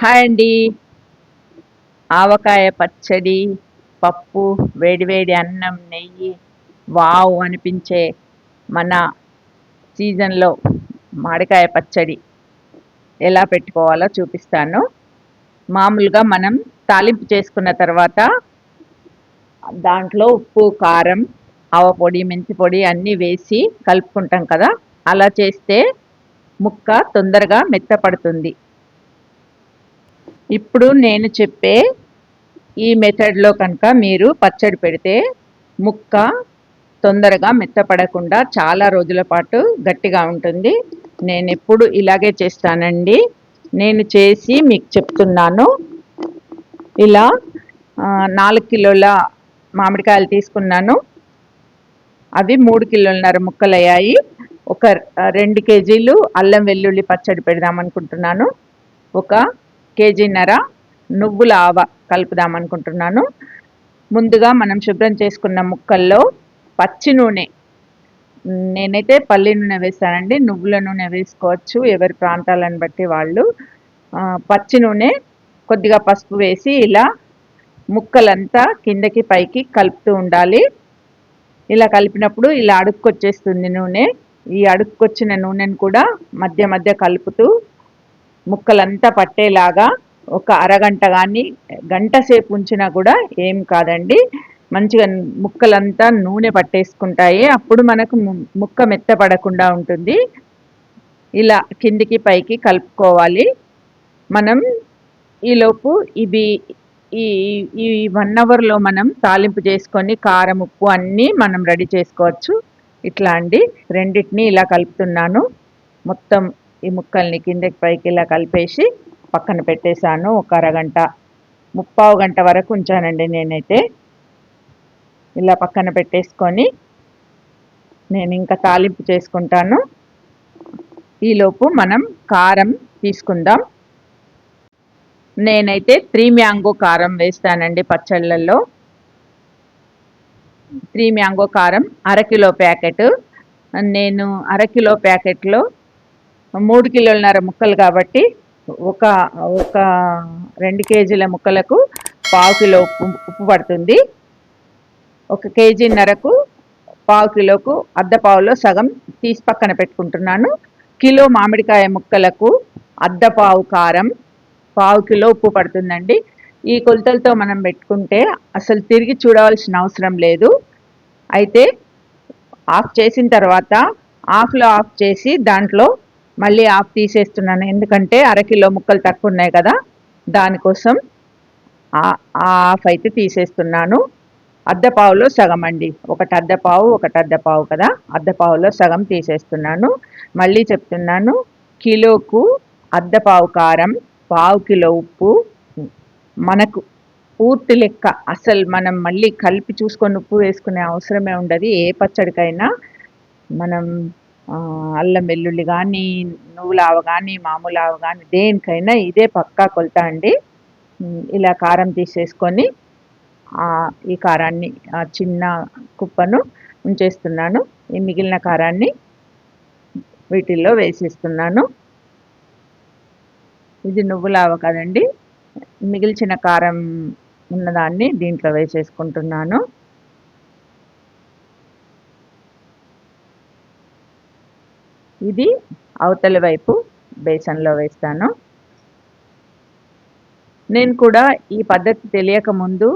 Hi అండి. ఆవకాయ పచ్చడి పప్పు వేడివేడి అన్నం నెయ్యి వావ్ అనిపించే మన సీజన్లో మామిడికాయ పచ్చడి ఎలా పెట్టుకోవాలో చూపిస్తాను. మామూలుగా మనం తాలింపు చేసుకున్న తర్వాత దాంట్లో ఉప్పు కారం ఆవపొడి మెంతి పొడి అన్నీ వేసి కలుపుకుంటాం కదా. అలా చేస్తే ముక్క తొందరగా మెత్తపడుతుంది. ఇప్పుడు నేను చెప్పే ఈ మెథడ్లో కనుక మీరు పచ్చడి పెడితే ముక్క తొందరగా మెత్తపడకుండా చాలా రోజుల పాటు గట్టిగా ఉంటుంది. నేను ఎప్పుడు ఇలాగే చేస్తానండి. నేను చేసి మీకు చెప్తున్నాను. ఇలా నాలుగు కిలోల మామిడికాయలు తీసుకున్నాను. అవి మూడు కిలోలన్నర ముక్కలయ్యాయి. ఒక రెండు కేజీలు అల్లం వెల్లుల్లి పచ్చడి పెడదాం అనుకుంటున్నాను. ఒక కేజీన్నర నువ్వుల ఆవ కలుపుదాం అనుకుంటున్నాను. ముందుగా మనం శుభ్రం చేసుకున్న ముక్కల్లో పచ్చి నూనె. నేనైతే పల్లి నూనె వేస్తానండి. నువ్వుల నూనె వేసుకోవచ్చు. ఎవరి ప్రాంతాలను బట్టి వాళ్ళు. పచ్చి నూనె కొద్దిగా పసుపు వేసి ఇలా ముక్కలంతా కిందకి పైకి కలుపుతూ ఉండాలి. ఇలా కలిపినప్పుడు ఇలా అడుక్కొచ్చేస్తుంది నూనె. ఈ అడుక్కొచ్చిన నూనెను కూడా మధ్య మధ్య కలుపుతూ ముక్కలంతా పట్టేలాగా ఒక అరగంట కానీ గంట సేపు ఉంచినా కూడా ఏం కాదండి. మంచిగా ముక్కలంతా నూనె పట్టేసుకుంటాయి. అప్పుడు మనకు ముక్క మెత్తపడకుండా ఉంటుంది. ఇలా కిందికి పైకి కలుపుకోవాలి. మనం ఈలోపు ఇవి ఈ ఈ వన్ అవర్లో మనం తాలింపు చేసుకొని కారం ఉప్పు అన్నీ మనం రెడీ చేసుకోవచ్చు. ఇట్లా అండి. రెండింటిని ఇలా కలుపుతున్నాను. మొత్తం ఈ ముక్కల్ని కిందకి పైకి ఇలా కలిపేసి పక్కన పెట్టేశాను. ఒక అరగంట ముప్పావు గంట వరకు ఉంచానండి నేనైతే. ఇలా పక్కన పెట్టేసుకొని నేను ఇంకా తాలింపు చేసుకుంటాను. ఈలోపు మనం కారం తీసుకుందాం. నేనైతే త్రీ మ్యాంగో కారం వేస్తానండి పచ్చళ్ళల్లో. త్రీ మ్యాంగో కారం అరకిలో ప్యాకెట్. నేను అరకిలో ప్యాకెట్లో మూడు కిలోలన్నర ముక్కలు కాబట్టి ఒక ఒక రెండు కేజీల ముక్కలకు పావు కిలో ఉప్పు ఉప్పు పడుతుంది. ఒక కేజీన్నరకు పావు కిలోకు అర్ధ పావులో సగం తీసి పక్కన పెట్టుకుంటున్నాను. కిలో మామిడికాయ ముక్కలకు అర్ధ పావు కారం పావు కిలో ఉప్పు పడుతుందండి. ఈ కొలతలతో మనం పెట్టుకుంటే అసలు తిరిగి చూడవలసిన అవసరం లేదు. అయితే ఆఫ్ చేసిన తర్వాత ఆఫ్లో ఆఫ్ చేసి దాంట్లో మళ్ళీ ఆఫ్ తీసేస్తున్నాను. ఎందుకంటే అరకిలో ముక్కలు తక్కువ ఉన్నాయి కదా దానికోసం ఆఫ్ అయితే తీసేస్తున్నాను. అద్దపావులో సగం అండి. ఒకటి అద్దపావు ఒకటి అద్దపావు కదా అద్దపావులో సగం తీసేస్తున్నాను. మళ్ళీ చెప్తున్నాను కిలోకు అద్దపావు కారం పావు కిలో ఉప్పు. మనకు పూర్తి లెక్క అసలు మనం మళ్ళీ కలిపి చూసుకొని ఉప్పు వేసుకునే అవసరమే ఉండదు. ఏ పచ్చడికైనా మనం అల్లం వెల్లుల్లి కానీ నువ్వులావ కానీ మామూలు ఆవ కానీ దేనికైనా ఇదే పక్కా కొలత అండి. ఇలా కారం తీసేసుకొని ఈ కారాన్ని ఆ చిన్న కుప్పను ఉంచేస్తున్నాను. ఈ మిగిలిన కారాన్ని వీటిల్లో వేసిస్తున్నాను. ఇది నువ్వులావ కదండి. మిగిల్చిన కారం ఉన్నదాన్ని దీంట్లో వేసేసుకుంటున్నాను. ఇది అవతలి వైపు బేసన్లో వేస్తాను. నేను కూడా ఈ పద్ధతి తెలియక ముందు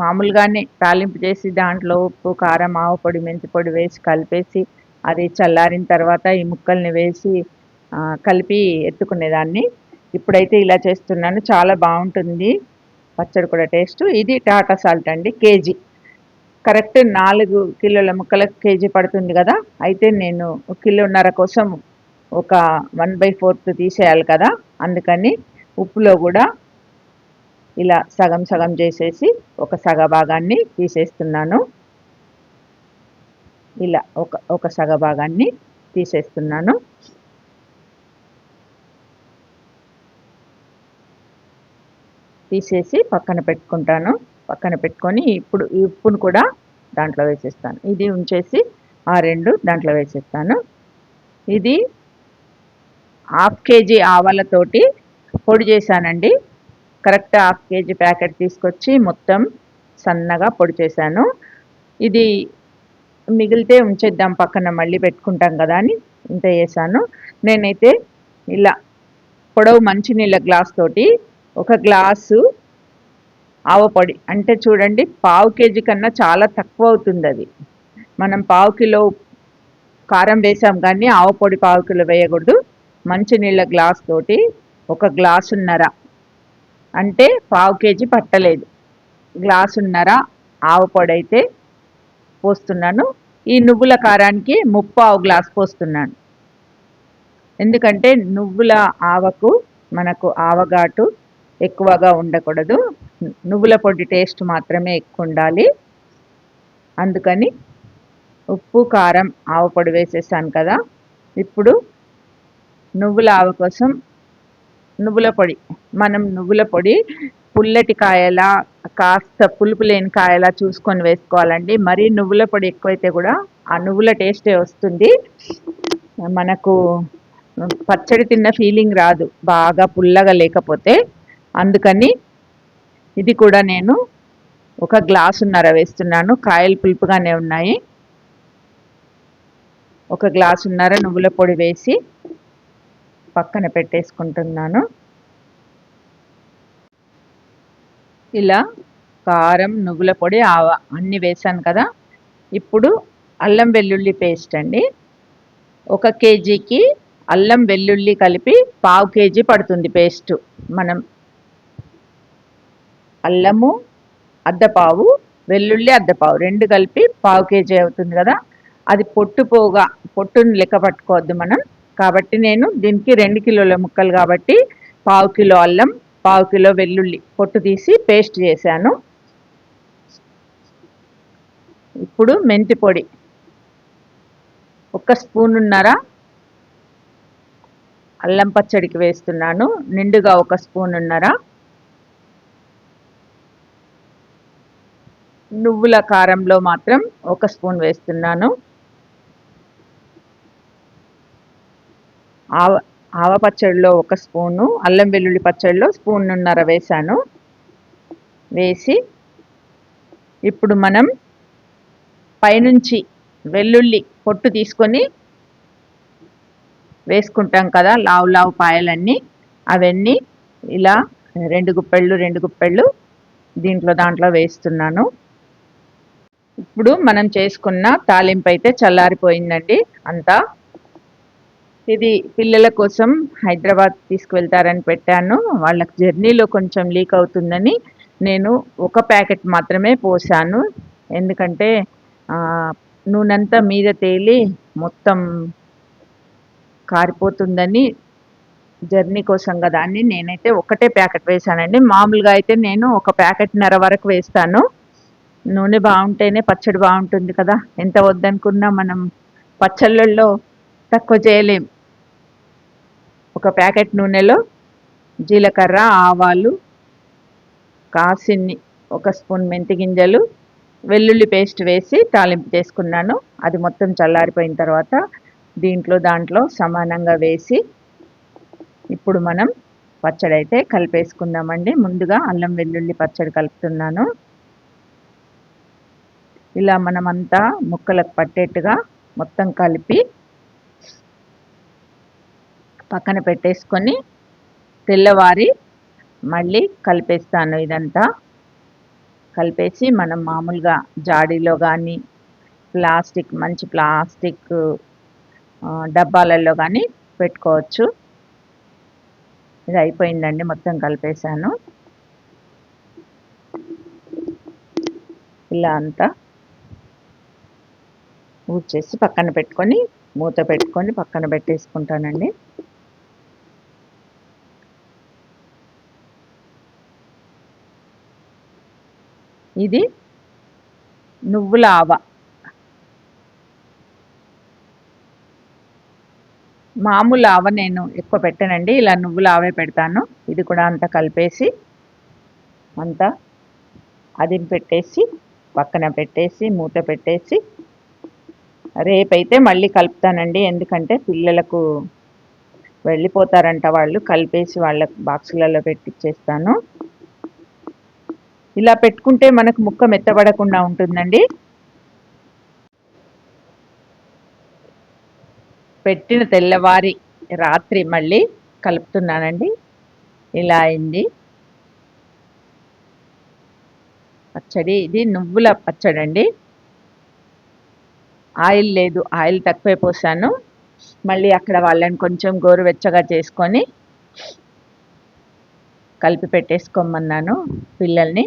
మామూలుగానే తాలింపు చేసి దాంట్లో ఉప్పు కారం ఆవు పొడి మెంతి పొడి వేసి కలిపేసి అది చల్లారిన తర్వాత ఈ ముక్కల్ని వేసి కలిపి ఎత్తుకునేదాన్ని. ఇప్పుడైతే ఇలా చేస్తున్నాను. చాలా బాగుంటుంది. పచ్చడి కూడా టేస్ట్. ఇది టాటా సాల్ట్ అండి కేజీ. కరెక్ట్ నాలుగు కిలోల ముక్కలకు కేజీ పడుతుంది కదా. అయితే నేను కిలోన్నర కోసం ఒక వన్ బై ఫోర్త్ తీసేయాలి కదా. అందుకని ఉప్పులో కూడా ఇలా సగం సగం చేసేసి ఒక సగ భాగాన్ని తీసేస్తున్నాను. ఇలా ఒక ఒక సగ భాగాన్ని తీసేస్తున్నాను. తీసేసి పక్కన పెట్టుకుంటాను. పక్కన పెట్టుకొని ఇప్పుడు ఈ ఉప్పును కూడా దాంట్లో వేసేస్తాను. ఇది ఉంచేసి ఆ రెండు దాంట్లో వేసేస్తాను. ఇది హాఫ్ కేజీ ఆవాలతోటి పొడి చేశానండి. కరెక్ట్ హాఫ్ కేజీ ప్యాకెట్ తీసుకొచ్చి మొత్తం సన్నగా పొడి చేశాను. ఇది మిగిలితే ఉంచేద్దాం పక్కన మళ్ళీ పెట్టుకుంటాం కదా అని ఇంత చేశాను. నేనైతే ఇలా పొడవు మంచినీళ్ళ గ్లాస్ తోటి ఒక గ్లాసు ఆవపొడి. అంటే చూడండి పావు కేజీ కన్నా చాలా తక్కువ అవుతుంది అది మనం పావు కిలో కారం వేసాం కానీ ఆవపొడి పావు కిలో వేయకూడదు. మంచినీళ్ళ గ్లాస్ తోటి ఒక గ్లాసున్నర. అంటే పావు కేజీ పట్టలేదు. గ్లాసున్నర ఆవపొడి అయితే పోస్తున్నాను. ఈ నువ్వుల కారానికి ముప్పావు గ్లాస్ పోస్తున్నాను. ఎందుకంటే నువ్వుల ఆవకు మనకు ఆవగాటు ఎక్కువగా ఉండకూడదు. నువ్వుల పొడి టేస్ట్ మాత్రమే ఎక్కువ ఉండాలి అందుకని ఉప్పు కారం ఆవు పొడి వేసేసాను కదా. ఇప్పుడు నువ్వుల ఆవ కోసం నువ్వుల పొడి మనం నువ్వుల పొడి పుల్లటి కాయలా కాస్త పులుపు లేని కాయలా చూసుకొని వేసుకోవాలండి. మరీ నువ్వుల పొడి ఎక్కువైతే కూడా ఆ నువ్వుల టేస్టే వస్తుంది. మనకు పచ్చడి తిన్న ఫీలింగ్ రాదు. బాగా పుల్లగా లేకపోతే అందుకని ఇది కూడా నేను ఒక గ్లాసున్నర వేస్తున్నాను. కాయలు పులుపుగానే ఉన్నాయి. ఒక గ్లాసున్నర నువ్వుల పొడి వేసి పక్కన పెట్టేసుకుంటున్నాను. ఇలా కారం నువ్వుల పొడి ఆవ అన్నీ వేసాను కదా. ఇప్పుడు అల్లం వెల్లుల్లి పేస్ట్ అండి. ఒక కేజీకి అల్లం వెల్లుల్లి కలిపి పావు కేజీ పడుతుంది పేస్ట్. మనం అల్లము అద్దపావు వెల్లుల్లి అద్దపావు రెండు కలిపి పావు కేజీ అవుతుంది కదా? అది పొట్టు పోగా పొట్టుని లెక్క పట్టుకోవద్దు మనం. కాబట్టి నేను దీనికి రెండు కిలోల ముక్కలు కాబట్టి పావు కిలో అల్లం పావు కిలో వెల్లుల్లి పొట్టు తీసి పేస్ట్ చేశాను. ఇప్పుడు మెంతి పొడి. ఒక స్పూన్ ఉన్నారా? అల్లం పచ్చడికి వేస్తున్నాను. నిండుగా ఒక స్పూన్ ఉన్నారా? నువ్వుల కారంలో మాత్రం ఒక స్పూన్ వేస్తున్నాను. ఆవ ఆవ పచ్చడిలో ఒక స్పూను అల్లం వెల్లుల్లి పచ్చడిలో స్పూన్నున్నర వేసాను వేసి ఇప్పుడు మనం పైనుంచి వెల్లుల్లి పొట్టు తీసుకొని వేసుకుంటాం కదా లావు లావు పాయలన్నీ. అవన్నీ ఇలా రెండు గుప్పెళ్ళు రెండు గుప్పెళ్ళు దీంట్లో దాంట్లో వేస్తున్నాను. ఇప్పుడు మనం చేసుకున్న తాలింపు అయితే చల్లారిపోయిందండి అంతా. ఇది పిల్లల కోసం హైదరాబాద్ తీసుకువెళ్తారని పెట్టాను. వాళ్ళకి జర్నీలో కొంచెం లీక్ అవుతుందని నేను ఒక ప్యాకెట్ మాత్రమే పోసాను. ఎందుకంటే నూనెంతా మీద తేలి మొత్తం కారిపోతుందని జర్నీ కోసం కదా అని నేనైతే ఒకటే ప్యాకెట్ వేసానండి. మామూలుగా అయితే నేను ఒక ప్యాకెట్న్నర వరకు వేస్తాను. నూనె బాగుంటేనే పచ్చడి బాగుంటుంది కదా. ఎంత వద్దనుకున్నా మనం పచ్చళ్ళల్లో తక్కువ చేయలేం. ఒక ప్యాకెట్ నూనెలో జీలకర్ర ఆవాలు కాసిన్ని ఒక స్పూన్ మెంతి గింజలు వెల్లుల్లి పేస్ట్ వేసి తాలింపు చేసుకున్నాను. అది మొత్తం చల్లారిపోయిన తర్వాత దీంట్లో దాంట్లో సమానంగా వేసి ఇప్పుడు మనం పచ్చడి అయితే కలిపేసుకుందామండి. ముందుగా అల్లం వెల్లుల్లి పచ్చడి కలుపుతున్నాను. ఇలా మనమంతా ముక్కలకు పట్టేట్టుగా మొత్తం కలిపి పక్కన పెట్టేసుకొని తెల్లవారి మళ్ళీ కలిపేస్తాను ఇదంతా. కలిపేసి మనం మామూలుగా జాడీలో కానీ ప్లాస్టిక్ మంచి ప్లాస్టిక్ డబ్బాలలో కానీ పెట్టుకోవచ్చు. ఇది అయిపోయిందండి మొత్తం కలిపేశాను. ఇలా అంతా ఊడ్చేసి పక్కన పెట్టుకొని మూత పెట్టుకొని పక్కన పెట్టేసుకుంటానండి. ఇది నువ్వుల ఆవ. మామూలు ఆవ నేను ఎక్కువ పెట్టానండి ఇలా నువ్వుల ఆవే పెడతాను. ఇది కూడా అంతా కలిపేసి అంతా అది పెట్టేసి పక్కన పెట్టేసి మూత పెట్టేసి రేపైతే మళ్ళీ కలుపుతానండి. ఎందుకంటే పిల్లలకు వెళ్ళిపోతారంట వాళ్ళు. కలిపేసి వాళ్ళ బాక్సులలో పెట్టిచ్చేస్తాను. ఇలా పెట్టుకుంటే మనకు ముక్క మెత్తబడకుండా ఉంటుందండి. పెట్టిన తెల్లవారి రాత్రి మళ్ళీ కలుపుతున్నానండి. ఇలా అయింది. పచ్చడి ఇది నువ్వుల పచ్చడి అండి ఆయిల్ లేదు ఆయిల్ తక్కువే పోసాను మళ్ళీ అక్కడ వాళ్ళని కొంచెం గోరువెచ్చగా చేసుకొని కలిపి పెట్టేసుకోమన్నాను పిల్లల్ని.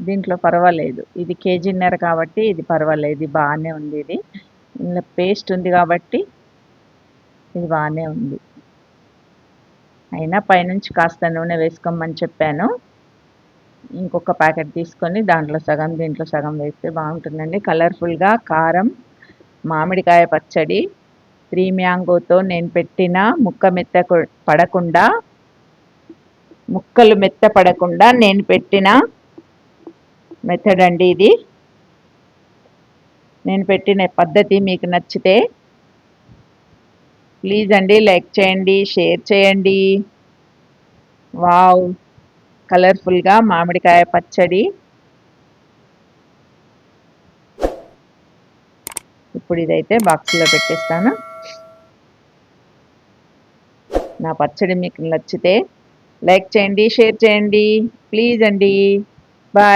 దీంట్లో పర్వాలేదు. ఇది కేజీన్నర కాబట్టి ఇది పర్వాలేదు ఇది బాగానే ఉంది ఇది. ఇందులో పేస్ట్ ఉంది కాబట్టి ఇది బాగానే ఉంది. అయినా పైనుంచి కాస్త నూనె వేసుకోమని చెప్పాను. ఇంకొక ప్యాకెట్ తీసుకొని దాంట్లో సగం దీంట్లో సగం వేస్తే బాగుంటుందండి. కలర్ఫుల్గా కారం మామిడికాయ పచ్చడి త్రీ మ్యాంగోతో నేను పెట్టిన ముక్క మెత్త పడకుండా ముక్కలు మెత్త పడకుండా నేను పెట్టిన మెథడ్ అండి ఇది. నేను పెట్టిన పద్ధతి మీకు నచ్చితే ప్లీజ్ అండి లైక్ చేయండి షేర్ చేయండి. వావ్ కలర్ఫుల్గా మామిడికాయ పచ్చడి. ఇప్పుడు ఇదైతే బాక్స్లో పెట్టేస్తాను. నా పచ్చడి మీకు నచ్చితే లైక్ చేయండి షేర్ చేయండి. ప్లీజ్ అండి బాయ్.